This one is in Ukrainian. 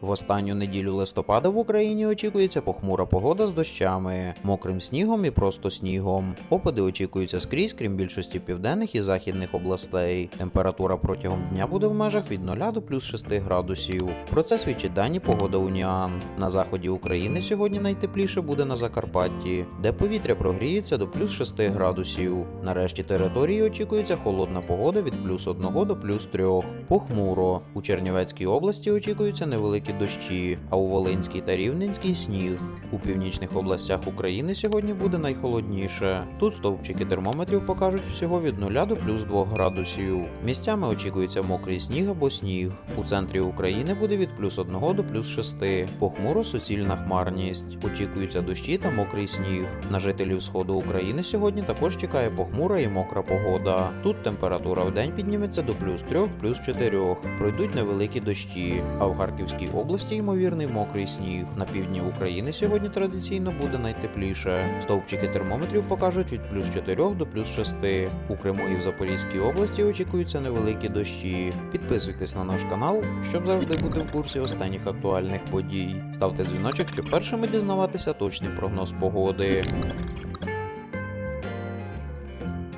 В останню неділю листопада в Україні очікується похмура погода з дощами, мокрим снігом і просто снігом. Опади очікуються скрізь, крім більшості південних і західних областей. Температура протягом дня буде в межах від 0 до плюс 6 градусів. Про це свідчить дані погода Уніан. На заході України сьогодні найтепліше буде на Закарпатті, де повітря прогріється до плюс 6 градусів. Нарешті території очікується холодна погода від плюс 1 до плюс 3. Похмуро. У Чернівецькій області очікуються невеликі дощі, а у Волинській та Рівненській сніг. У північних областях України сьогодні буде найхолодніше. Тут стовпчики термометрів покажуть всього від 0 до плюс 2 градусів. Місцями очікується мокрий сніг або сніг. У центрі України буде від плюс 1 до плюс 6. Похмуро суцільна хмарність. Очікуються дощі та мокрий сніг. На жителів сходу України сьогодні також чекає похмура і мокра погода. Тут температура в день підніметься до плюс 3, плюс 4. Пройдуть невеликі дощі. А в Харківській області ймовірний мокрий сніг. На півдні України сьогодні традиційно буде найтепліше. Стовпчики термометрів покажуть від плюс 4 до плюс 6. У Криму і в Запорізькій області очікуються невеликі дощі. Підписуйтесь на наш канал, щоб завжди бути в курсі останніх актуальних подій. Ставте дзвіночок, щоб першими дізнаватися точний прогноз погоди.